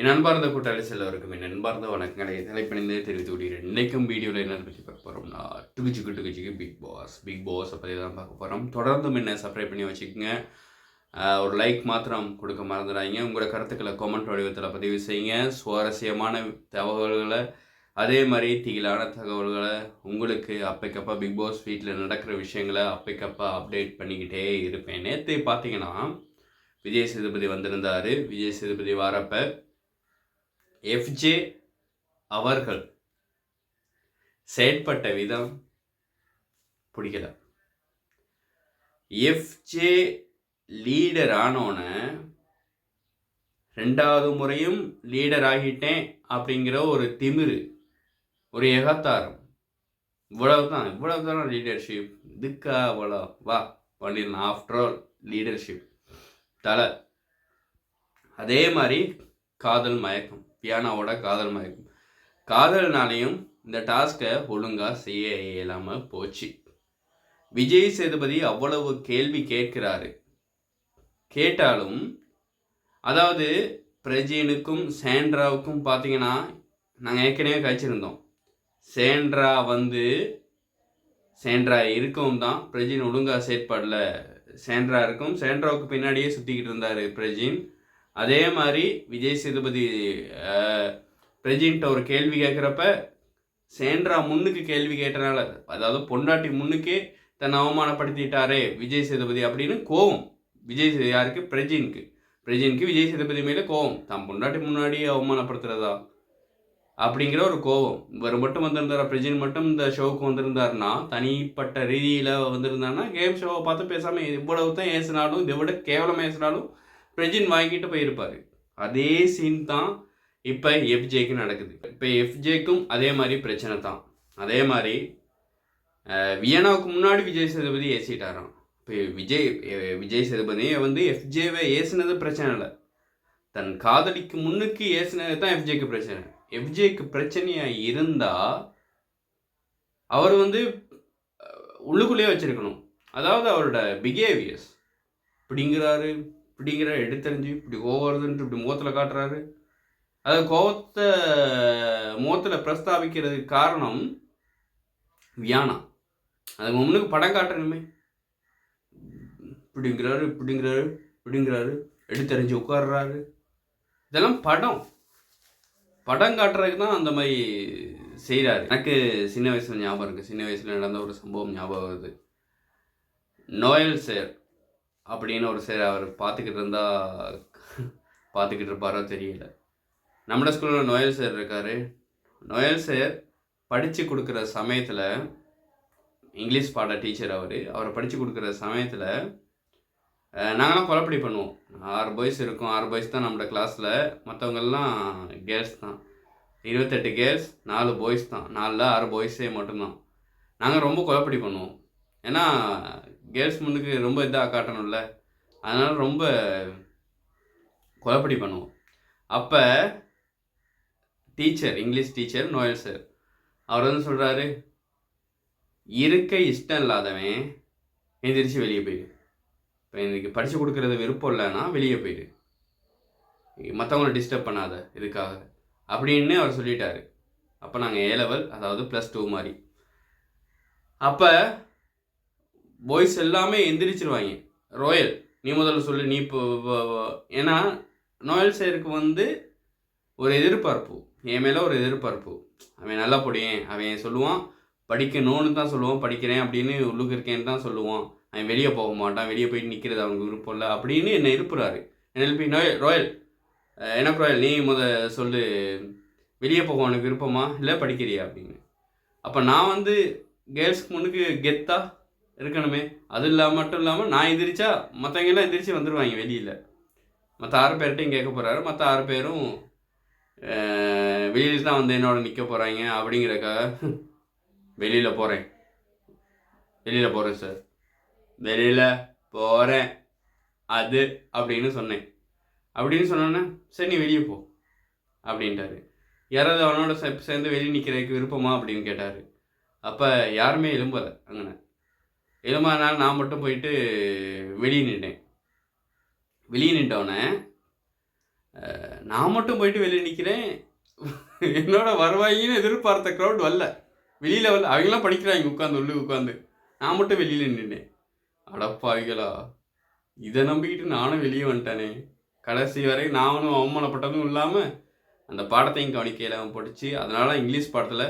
என் அன்பார்ந்த கூட்டாளி செல்லவருக்கும் என் அன்பார்ந்த வணக்கங்களை தலைப்பணிந்தே தெரிவித்து விடுகிறேன் இன்றைக்கும் வீடியோவில் என்ன பற்றி பார்க்க போகிறோம்னா டுகுச்சிக்கு டுகுச்சிக்கு பிக் பாஸ் பிக் பாஸை பற்றி தான் பார்க்க போகிறோம் தொடர்ந்து என்ன சப்ஸ்கிரைப் பண்ணி வச்சுக்கோங்க. ஒரு லைக் மாத்திரம் கொடுக்க மறந்துடாங்க உங்களோட கருத்துக்களை கமெண்ட் வடிவத்தில் பதிவு செய்யுங்க. சுவாரஸ்யமான தகவல்களை அதே மாதிரி திகிலான தகவல்களை உங்களுக்கு அப்பைக்கப்பா பிக் பாஸ் வீட்டில் நடக்கிற விஷயங்களை அப்பைக்கப்பா அப்டேட் பண்ணிக்கிட்டே இருப்பேன். நேற்று பார்த்தீங்கன்னா விஜய் சேதுபதி வந்திருந்தார். விஜய் சேதுபதி வரப்போ எஃப்ஜே அவர்கள் செயற்பட்ட விதம் பிடிக்கல எஃப்ஜே லீடர் ஆனோன ரெண்டாவது முறையும் லீடர் ஆகிட்டேன் அப்படிங்கிற ஒரு திமிரு ஒரு எகத்தாரம் இவ்வளவுதான் இவ்வளவுதான் லீடர்ஷிப் இதுக்கா அவ்வளோ வா பண்ணிடலாம் ஆஃப்டர் ஆல் லீடர்ஷிப் தலை. அதே மாதிரி காதல் மயக்கம். பியானாவோட காதல் மயக்கம் காதல்னாலையும் இந்த டாஸ்க்கை ஒழுங்காக செய்ய இயலாமல் போச்சு. விஜய் சேதுபதி அவ்வளவு கேள்வி கேட்கிறாரு. கேட்டாலும் அதாவது பிரஜினுக்கும் சேண்ட்ராவுக்கும் பார்த்தீங்கன்னா நாங்கள் ஏற்கனவே கழிச்சிருந்தோம். சேண்ட்ரா வந்து சேண்ட்ரா இருக்கவும் தான் பிரஜின் ஒழுங்காக செயற்படல. சேண்ட்ரா இருக்கும் சேண்ட்ராவுக்கு பின்னாடியே சுற்றிக்கிட்டு இருந்தார் பிரஜின். அதே மாதிரி விஜய் சேதுபதி பிரஜின்ட்ட ஒரு கேள்வி கேட்குறப்ப சேண்ட்ரா முன்னுக்கு கேள்வி கேட்டனால அதாவது பொண்டாட்டி முன்னுக்கே தன்னை அவமானப்படுத்திட்டாரே விஜய் சேதுபதி அப்படின்னு கோவம். விஜய் யாருக்கு? பிரஜின்க்கு. பிரஜின்க்கு விஜய் சேதுபதி மேலே கோவம். தான் பொண்டாட்டி முன்னாடி அவமானப்படுத்துறதா? அப்படிங்கிற ஒரு கோவம். இவர் மட்டும் வந்திருந்தார்? பிரஜின் மட்டும் இந்த ஷோவுக்கு வந்திருந்தாருன்னா தனிப்பட்ட ரீதியில் வந்திருந்தாருன்னா கேம் ஷோவை பார்த்து பேசாமல் இவ்வளவு தான் ஏசினாலும் இதை விட கேவலம் ஏசினாலும் பிரஜின் வாங்கிட்டு போயிருப்பார். அதே சீன் தான் இப்போ எஃப்ஜேக்கு நடக்குது. இப்போ எஃப்ஜேக்கும் அதே மாதிரி பிரச்சனை தான். அதே மாதிரி வியனாவுக்கு முன்னாடி விஜய் சேதுபதி ஏசிட்டாராம். இப்போ விஜய் விஜய் சேதுபதியை வந்து எஃப்ஜேவை ஏசினது பிரச்சனை இல்லை. தன் காதலிக்கு முன்னுக்கு ஏசினது தான் எஃப்ஜேக்கு பிரச்சனை. எஃப்ஜேக்கு பிரச்சனையாக இருந்தால் அவர் வந்து உள்ளுக்குள்ளேயே வச்சிருக்கணும். அதாவது அவரோட பிஹேவியர்ஸ் அப்படிங்கிறாரு இப்படிங்கிற எடுத்தறிஞ்சு இப்படி ஓவருதுன்ட்டு இப்படி முகத்தில் காட்டுறாரு. அது கோபத்தை முகத்தில் பிரஸ்தாபிக்கிறதுக்கு காரணம் வியானா. அது முன்னுக்கு படம் காட்டணுமே. இப்படிங்கிறாரு இப்படிங்கிறாரு இப்படிங்கிறாரு. எடுத்தறிஞ்சு உட்காடுறாரு இதெல்லாம் படம். படம் காட்டுறதுக்கு தான் அந்த மாதிரி செய்கிறாரு எனக்கு சின்ன வயசில் ஞாபகம் இருக்குது சின்ன வயசில் நடந்த ஒரு சம்பவம் ஞாபகம் வருது. Noel sir. அப்படின்னு ஒரு சரி அவர் பார்த்துக்கிட்டு இருந்தா பார்த்துக்கிட்டு இருப்பாரோ தெரியல. நம்மளோட ஸ்கூலில் நோயல் சார் இருக்கார். நோயல் சார் படித்து கொடுக்குற சமயத்தில் இங்கிலீஷ் பாட டீச்சர் அவர் அவரை படித்து கொடுக்குற சமயத்தில் நாங்களாம் கொலப்படி பண்ணுவோம். ஆறு பாய்ஸ் இருக்கும். ஆறு பாய்ஸ் தான் நம்மளோட கிளாஸில் மற்றவங்கெல்லாம் கேர்ள்ஸ் தான். இருபத்தெட்டு கேர்ள்ஸ் நாலு பாய்ஸ் தான். நாலில் ஆறு பாய்ஸே மட்டும்தான். நாங்கள் ரொம்ப கொலப்படி பண்ணுவோம். ஏன்னா கேர்ள்ஸ் முன்னுக்கு ரொம்ப இதாக காட்டணும்ல. அதனால் ரொம்ப குழப்படி பண்ணுவோம். அப்போ teacher English teacher Noel sir அவர் வந்து சொல்கிறாரு இருக்க இஷ்டம் இல்லாதவன் எந்திரிச்சு வெளியே போயிடு இப்போ எனக்கு படித்து கொடுக்குறது விருப்பம் இல்லைன்னா வெளியே போயிடு மற்றவங்கள டிஸ்டர்ப் பண்ணாத இதுக்காக. அப்படின்னு அவர் சொல்லிட்டாரு. அப்போ நாங்கள் ஏ லெவல் அதாவது ப்ளஸ் டூ மாதிரி அப்போ பாய்ஸ் எல்லாமே எந்திரிச்சிருவாங்க. ரோயல் நீ முதல்ல சொல்லு நீ இப்போ ஏன்னா நோயல் சேருக்கு வந்து ஒரு எதிர்பார்ப்பு. என் மேலே ஒரு எதிர்பார்ப்பு. அவன் நல்லா படியேன் அவன் சொல்லுவான் படிக்கணும்னு தான் சொல்லுவான் படிக்கிறேன் அப்படின்னு உள்ளுக்கு இருக்கேன்னு தான் சொல்லுவான். அவன் வெளியே போக மாட்டான் வெளியே போயிட்டு நிற்கிறது அவனுக்கு விருப்பம் இல்லை அப்படின்னு என்னை எழுப்புறாரு என்எல்பி நோயல் ரோயல் என்ன ரோயல் நீ முத சொல்லு வெளியே போக உனக்கு விருப்பமா? இல்லை படிக்கிறியா? அப்படின்னு. அப்போ நான் வந்து கேர்ள்ஸ்க்கு முன்னுக்கு கெத்தா இருக்கணுமே. அது இல்லாமல் மட்டும் இல்லாமல் நான் எந்திரிச்சா மற்றவங்க எல்லாம் எந்திரிச்சு வந்துடுவாங்க வெளியில். மற்ற ஆறு பேர்கிட்டையும் கேட்க போகிறாரு மற்ற ஆறு பேரும் வெளியில் தான் வந்து என்னோட நிற்க போகிறாங்க அப்படிங்கிறக்காக வெளியில் போகிறேன் வெளியில் போகிறேன் சார். வெளியில் போகிறேன் அது அப்படின்னு சொன்னேன். அப்படின்னு சொன்னோன்னே சரி நீ வெளியே போ அப்படின்ட்டாரு. யாராவது அவனோட சேர்ந்து வெளியே நிற்கிறதுக்கு விருப்பமா அப்படின்னு கேட்டார். அப்போ யாருமே எழும்பலை அங்கே எலும்பாதனால நான் மட்டும் போயிட்டு வெளியே நின்றேன். வெளியே நின்றவனே நான் மட்டும் போயிட்டு வெளியே நிற்கிறேன் என்னோட வருவாயின்னு எதிர்பார்த்த க்ரௌட் வரல. வெளியில் வரல. அவங்களாம் படிக்கிறாங்க உட்காந்து உள்ளே உட்காந்து நான் மட்டும் வெளியில் நின்னேன் அடப்பாவிகளா இதை நம்பிக்கிட்டு நானும் வெளியே வந்துட்டேனே. கடைசி வரை நானும் அவமானப்பட்டதும் இல்லாமல் அந்த பாடத்தையும் கவனிக்க இல்லாமல் படித்து அதனால் இங்கிலீஷ் பாடத்தில்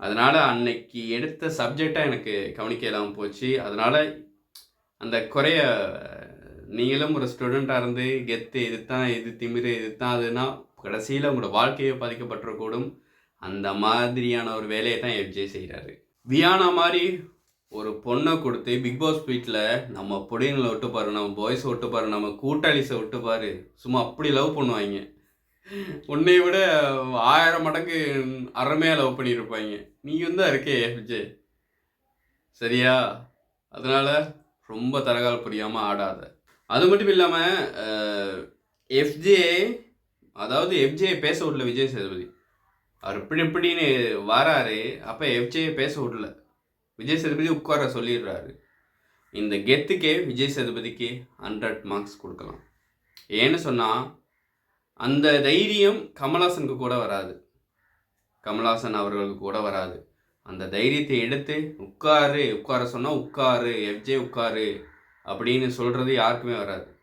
அதனால் அன்னைக்கு எடுத்த சப்ஜெக்டாக எனக்கு கவனிக்க இல்லாமல் போச்சு. அதனால் அந்த குறைய நீங்களும் ஒரு ஸ்டூடெண்ட்டாக இருந்து கெத்து இது தான் இது திமிரு இது தான் அதுனா கடைசியில் உங்களோட வாழ்க்கையை பாதிக்கப்பட்டிருக்கூடும் அந்த மாதிரியான ஒரு வேலையை தான் எஃப்ஜே செய்கிறாரு வியானா மாதிரி ஒரு பொண்ணை கொடுத்து பிக் பாஸ் வீட்டில் நம்ம பொடிங்களை விட்டு பாரு நம்ம பாய்ஸை விட்டு பாரு நம்ம கூட்டாளிஸை விட்டுப்பாரு. சும்மா அப்படி லவ் பண்ணுவாங்க. உன்னை விட ஆயிரம் மடங்கு அறமையாக லவ் பண்ணியிருப்பாங்க. நீ தான் இருக்கே எஃப்ஜே சரியா? அதனால் ரொம்ப தரகால் புரியாமல் ஆடாத. அது மட்டும் இல்லாமல் எஃப்ஜே அதாவது எஃப்ஜே பேச விடல விஜய் சேதுபதி. அவர் இப்படி இப்படின்னு வராரு அப்போ எஃப்ஜே பேச விடல. விஜய் சேதுபதி உட்கார சொல்லிடுறாரு. இந்த கெத்துக்கே விஜய் சேதுபதிக்கு ஹண்ட்ரட் மார்க்ஸ் கொடுக்கலாம். ஏன்னு சொன்னால் அந்த தைரியம் கமலாசனுக்கு கூட வராது. கமலாசன் அவர்களுக்கு கூட வராது. அந்த தைரியத்தை எடுத்து உட்காரு உட்கார சொன்னால் உட்காரு எஃப்ஜே உட்காரு அப்படின்னு சொல்கிறது யாருக்குமே வராது.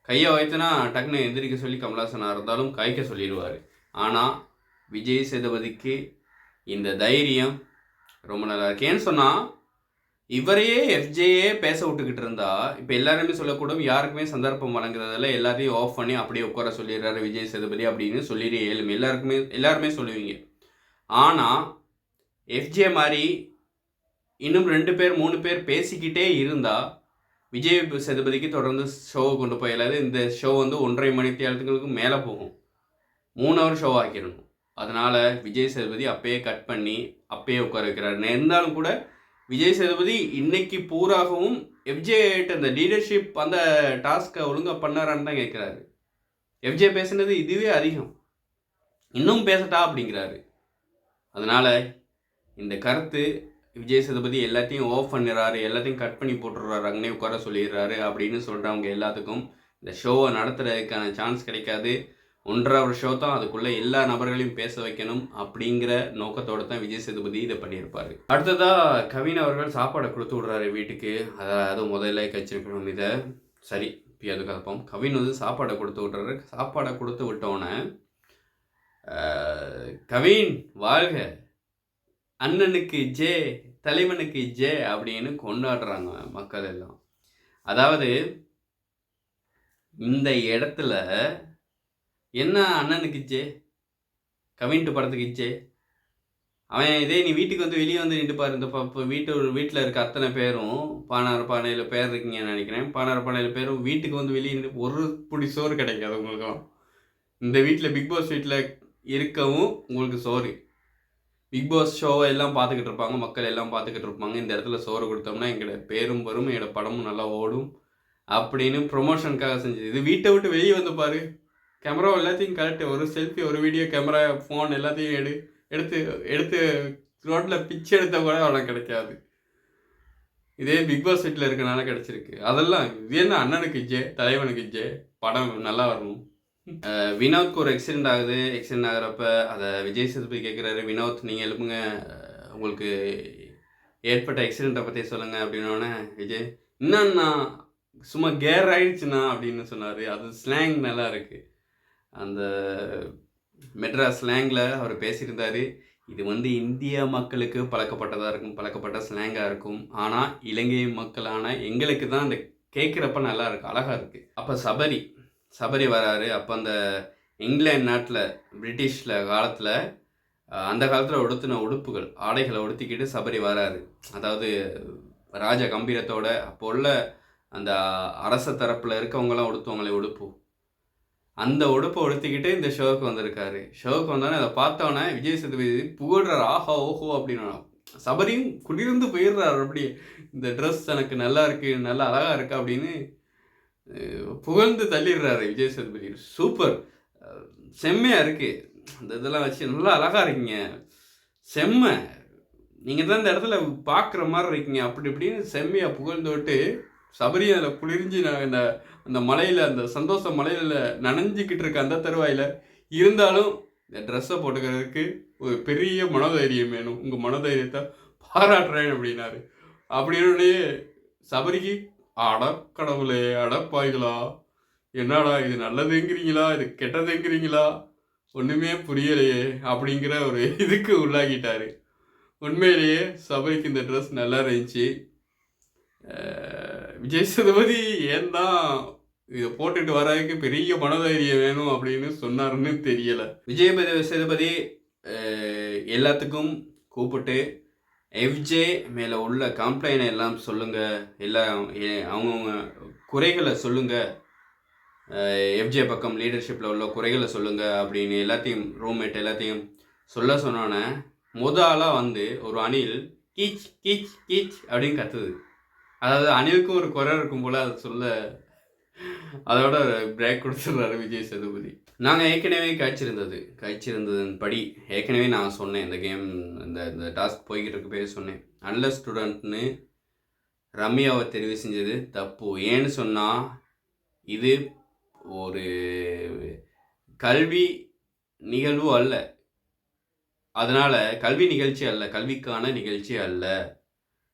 கையை வைத்தனா டக்குன்னு எந்திரிக்க சொல்லி கமலாசனாக இருந்தாலும் கைக்க சொல்லிடுவார். ஆனால் விஜய் சேதுபதிக்கு இந்த தைரியம் ரொம்ப நல்லா இருக்கு. ஏன்னு சொன்னால் இவரையே எஃப்ஜேயே பேச விட்டுக்கிட்டு இருந்தா இப்போ எல்லாருமே சொல்லக்கூடும் யாருக்குமே சந்தர்ப்பம் வழங்குறதில்ல எல்லாத்தையும் ஆஃப் பண்ணி அப்படியே உட்கார சொல்லிடுறாரு விஜய் சேதுபதி அப்படின்னு சொல்லிடு ஏழும். எல்லாருக்குமே எல்லாருமே சொல்லுவீங்க. ஆனால் எஃப்ஜே மாதிரி இன்னும் ரெண்டு பேர் மூணு பேர் பேசிக்கிட்டே இருந்தால் விஜய் சேதுபதிக்கு தொடர்ந்து ஷோவை கொண்டு போயிடாது இந்த ஷோ வந்து ஒன்றரை மணி தேர்தலுக்கு மேலே போகும். மூணு ஹவர் ஷோ ஆக்கிடணும். அதனால் விஜய் சேதுபதி அப்பயே கட் பண்ணி அப்பயே உட்கார வைக்கிறாரு. இருந்தாலும் கூட விஜய் சேதுபதி இன்னைக்கு பூராகவும் எஃப்ஜேட்ட அந்த லீடர்ஷிப் அந்த டாஸ்க்கை ஒழுங்காக பண்ணாரான்னு தான் கேட்குறாரு எஃப்ஜே பேசுனது இதுவே அதிகம். இன்னும் பேசட்டா அப்படிங்கிறாரு. அதனால் இந்த கருத்து விஜய் சேதுபதி எல்லாத்தையும் ஆஃப் பண்ணிடுறாரு எல்லாத்தையும் கட் பண்ணி போட்டுடுறாரு அங்கே உட்கார சொல்லிடுறாரு அப்படின்னு சொல்கிறவங்க எல்லாத்துக்கும் இந்த ஷோவை நடத்துறதுக்கான சான்ஸ் கிடைக்காது. ஒன்றரை அவர் ஷோ தான் அதுக்குள்ளே எல்லா நபர்களையும் பேச வைக்கணும் அப்படிங்கிற நோக்கத்தோட தான் விஜய் சேதுபதி இதை பண்ணியிருப்பாரு. அடுத்ததாக கவின் அவர்கள் சாப்பாடை கொடுத்து விடுறாரு வீட்டுக்கு. அதாவது முதல்ல கச்சிருக்கணும் இதை. சரி இப்போ அது கலப்போம் கவின் வந்து சாப்பாடை கொடுத்து விட்றாரு. சாப்பாடை கொடுத்து விட்டோன்னே கவின் வாழ்க. அண்ணனுக்கு ஜே தலைவனுக்கு ஜே அப்படின்னு கொண்டாடுறாங்க மக்கள் எல்லாம். அதாவது இந்த இடத்துல என்ன அண்ணனுக்கு இச்சே? கவின்ட்டு படத்துக்கு இச்சே? அவன் இதே நீ வீட்டுக்கு வந்து வெளியே வந்து நின்று பாரு. இந்த இப்போ வீட்டு வீட்டில் இருக்க அத்தனை பேரும் பானார பானையில் பேர் இருக்கீங்கன்னு நினைக்கிறேன். பானாறு பானையில் பேரும் வீட்டுக்கு வந்து வெளியே நின்று ஒரு பிடி சோறு கிடைக்காது உங்களுக்கும் இந்த வீட்டில் பிக் பாஸ் வீட்டில் இருக்கவும் உங்களுக்கு சோறு. பிக் பாஸ் ஷோவை எல்லாம் பார்த்துக்கிட்டு இருப்பாங்க. மக்கள் எல்லாம் பார்த்துக்கிட்டு இருப்பாங்க. இந்த இடத்துல சோறு கொடுத்தோம்னா எங்களோட பேரும் வரும் எங்களோட படமும் நல்லா ஓடும் அப்படின்னு ப்ரொமோஷனுக்காக செஞ்சது. இது வீட்டை விட்டு வெளியே வந்து பாரு. கேமரா எல்லாத்தையும் கரெக்ட் ஒரு செல்ஃபி ஒரு வீடியோ கேமரா ஃபோன் எல்லாத்தையும் எடு எடுத்து எடுத்து ரோட்டில் பிச்சை எடுத்த கூட அவனுக்கு கிடைக்காது. இதே பிக் பாஸ் வீட்டில் இருக்கனால கிடச்சிருக்கு. அதெல்லாம் இது என்ன அண்ணனுக்கு ஜே தலைவனுக்கு ஜே? படம் நல்லா வரணும். வினோத்க்கு ஒரு எக்ஸிடென்ட் ஆகுது. எக்ஸிடென்ட் ஆகிறப்ப அதை விஜய் சேதுபதி கேட்குறாரு வினோத் நீங்கள் எழுப்புங்க. உங்களுக்கு ஏற்பட்ட ஆக்சிடெண்ட்டை பற்றி சொல்லுங்கள் அப்படின்னோடனே விஜய் என்னண்ணா சும்மா கேர் ஆயிடுச்சுண்ணா அப்படின்னு சொன்னார். அது ஸ்லாங் நல்லா இருக்குது அந்த மெட்ராஸ் ஸ்லாங்கில் அவர் பேசியிருந்தார் இது வந்து இந்திய மக்களுக்கு பழக்கப்பட்டதாக இருக்கும் பழக்கப்பட்ட ஸ்லாங்காக இருக்கும். ஆனால் இலங்கை மக்களான எங்களுக்கு தான் அந்த கேட்குறப்ப நல்லா இருக்கு அழகாக இருக்குது அப்போ சபரி சபரி வராரு. அப்போ அந்த இங்கிலாந்து நாட்டில் பிரிட்டிஷில் காலத்தில் அந்த காலத்தில் உடுத்தின உடுப்புகள் ஆடைகளை உடுத்திக்கிட்டு சபரி வராரு. அதாவது ராஜ கம்பீரத்தோட அப்போ உள்ள அந்த அரச தரப்பில் இருக்கவங்களாம் உடுத்துவங்களே உடுப்பு. அந்த உடுப்பை உடுத்திக்கிட்டு இந்த ஷோவுக்கு வந்திருக்காரு. ஷோவுக்கு வந்தோடனே அதை பார்த்தோன்னே விஜய் சேதுபதி புகழ்றாரு. ஆஹா ஓஹோ அப்படின்னு சபரியும் குளிர்ந்து போயிடுறாரு. அப்படி இந்த ட்ரெஸ் எனக்கு நல்லா இருக்கு நல்லா அழகா இருக்கு அப்படின்னு புகழ்ந்து தள்ளிடுறாரு விஜய் சேதுபதி. சூப்பர். செம்மையா இருக்கு. அந்த இதெல்லாம் வச்சு நல்லா அழகா இருக்கீங்க. செம்ம. நீங்கள் தான் இந்த இடத்துல பார்க்குற மாதிரி இருக்கீங்க. அப்படி இப்படின்னு செம்மையாக புகழ்ந்து விட்டு சபரி அதில் குளிர்ஞ்சி நான் இந்த அந்த மலையில் அந்த சந்தோஷ மலையில் நனைஞ்சிக்கிட்டு இருக்க அந்த தருவாயில் இருந்தாலும் இந்த ட்ரெஸ்ஸை போட்டுக்கிறதுக்கு ஒரு பெரிய மனதைரியம் வேணும். உங்கள் மனதைரியத்தை பாராட்டுறேன் அப்படின்னாரு. அப்படின்னே சபரிக்கு அட கடவுளே அடப்பாய்களா என்னடா இது நல்லதுங்கிறீங்களா? இது கெட்டதுங்கிறீங்களா? ஒன்றுமே புரியலையே அப்படிங்கிற ஒரு இதுக்கு உள்ளாகிட்டார். உண்மையிலேயே சபரிக்கு இந்த ட்ரெஸ் நல்லா இருந்துச்சு. விஜய் சேதுபதி ஏன் தான் இதை போட்டுட்டு வர்றதுக்கு பெரிய மனதைரியம் வேணும் அப்படின்னு சொன்னாருன்னு தெரியலை. விஜய் சேதுபதி எல்லாத்துக்கும் கூப்பிட்டு எஃப்ஜே மேலே உள்ள கம்ப்ளைண்ட் எல்லாம் சொல்லுங்கள் எல்லாம் அவங்கவுங்க குறைகளை சொல்லுங்கள் எஃப்ஜே பக்கம் லீடர்ஷிப்பில் உள்ள குறைகளை சொல்லுங்கள் அப்படின்னு எல்லாத்தையும் ரூம்மேட் எல்லாத்தையும் சொல்ல சொன்னோன்னே முதலாக ஆளாக வந்து ஒரு அணில் கீச் கீச் கீச் அப்படின்னு கத்துது. அதாவது அணிவுக்கும் ஒரு குறை இருக்கும் போல அதை சொல்ல அதோட பிரேக் கொடுத்துட்றாரு விஜய் சேதுபதி. நாங்கள் ஏற்கனவே காய்ச்சிருந்தது. காய்ச்சிருந்ததன் படி ஏற்கனவே நான் சொன்னேன் இந்த கேம் இந்த இந்த டாஸ்க் போய்கிட்டு இருக்க பேர் சொன்னேன். நல்ல ஸ்டூடெண்ட்னு ரம்யாவை தெரிவு செஞ்சது தப்பு. ஏன்னு சொன்னால் இது ஒரு கல்வி நிகழ்வு அல்ல. அதனால் கல்வி நிகழ்ச்சி அல்ல கல்விக்கான நிகழ்ச்சி அல்ல.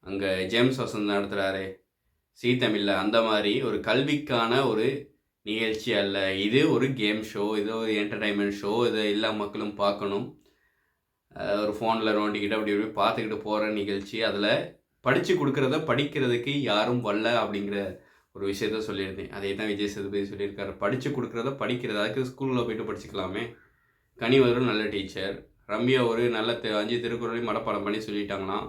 அங்கே ஜேம்ஸ் வசந்த் நடத்துகிறாரு சீ தமிழில் அந்த மாதிரி ஒரு கல்விக்கான ஒரு நிகழ்ச்சி அல்ல. இது ஒரு கேம் ஷோ இது ஒரு என்டர்டைன்மெண்ட் ஷோ இதை எல்லா மக்களும் பார்க்கணும். ஒரு ஃபோனில் நோண்டிக்கிட்டு அப்படி இப்படி பார்த்துக்கிட்டு போகிற நிகழ்ச்சி. அதில் படித்து கொடுக்குறத படிக்கிறதுக்கு யாரும் வரல அப்படிங்கிற ஒரு விஷயத்த சொல்லியிருந்தேன். அதே தான் விஜய் சேதுபதி சொல்லியிருக்காரு. படித்து கொடுக்குறத படிக்கிறது? அதுக்கு ஸ்கூலில் போயிட்டு படிச்சுக்கலாமே. கனிவரும் நல்ல டீச்சர். ரம்யா ஒரு நல்ல அஞ்சு திருக்குறளையும் மனப்பாடம் பண்ணி சொல்லிட்டாங்களாம்.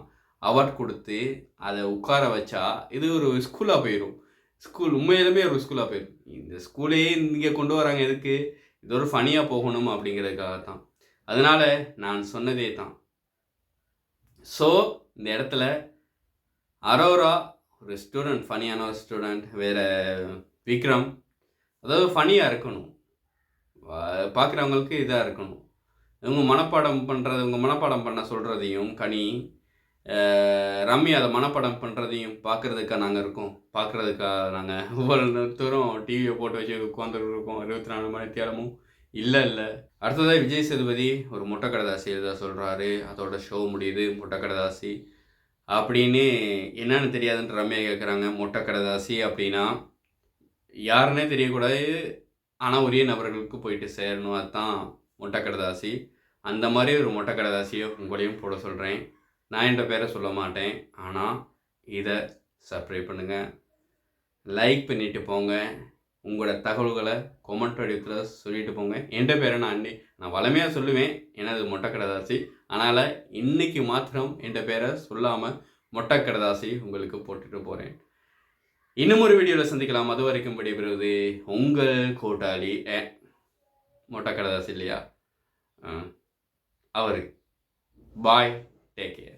அவார்ட் கொடுத்து அதை உட்கார வச்சா இது ஒரு ஸ்கூலாக போயிடும் ஸ்கூல் உண்மையிலுமே ஒரு ஸ்கூலாக போயிடும் இந்த ஸ்கூலே இங்கே கொண்டு வராங்க எதுக்கு? இது ஒரு ஃபனியாக போகணும் அப்படிங்கிறதுக்காக தான் அதனால் நான் சொன்னதே தான். ஸோ இந்த இடத்துல அரோரா ஒரு ஸ்டூடெண்ட் ஃபனியான ஒரு ஸ்டூடெண்ட் வேறு விக்ரம் அதாவது ஃபனியாக இருக்கணும். பார்க்குறவங்களுக்கு இதாக இருக்கணும். இவங்க மனப்பாடம் பண்ணுறது இவங்க மனப்பாடம் பண்ண சொல்கிறதையும் கனி ரம்மி அதை மனப்பாடம் பண்ணுறதையும் பார்க்குறதுக்காக நாங்கள் இருக்கோம். பார்க்குறதுக்காக நாங்கள் ஒவ்வொரு தூரம் டிவியை போட்டு வச்சு உட்காந்துட்டு இருக்கோம். இருபத்தி நாலு மணி தேரமும் இல்லை இல்லை. அடுத்ததாக விஜய் சேதுபதி ஒரு முட்டைக்கடதாசி எழுத சொல்கிறாரு அதோட ஷோ முடியுது முட்டைக்கடதாசி அப்படின்னு என்னன்னு தெரியாதுன்ற ரம்யா கேட்குறாங்க முட்டைக்கடதாசி அப்படின்னா யாருன்னே தெரியக்கூடாது. ஆனால் உரிய நபர்களுக்கு போயிட்டு சேரணும். அதுதான் முட்டைக்கடதாசி அந்த மாதிரி ஒரு முட்டைக்கடதாசியை உங்களையும் போட சொல்கிறேன் நான் என்ற பேரை சொல்ல மாட்டேன். ஆனால் இதை சப்ஸ்கிரைப் பண்ணுங்கள் லைக் பண்ணிட்டு போங்க. உங்களோட தகவல்களை கொமெண்ட் வடிவத்தில் சொல்லிட்டு போங்க. என்ற பேரை நான் அன்னி நான் வளமையாக சொல்லுவேன். எனது மொட்டைக்கடதாசி அதனால் இன்னைக்கு மாத்திரம் என்ற பேரை சொல்லாமல் மொட்டைக்கடதாசி உங்களுக்கு போட்டுட்டு போகிறேன் இன்னும் ஒரு வீடியோவில் சந்திக்கலாம். அது வரைக்கும் விடைபெறுவது உங்கள் கூட்டாளி ஏ மொட்டைக்கடதாசி இல்லையா? அவர். Bye take care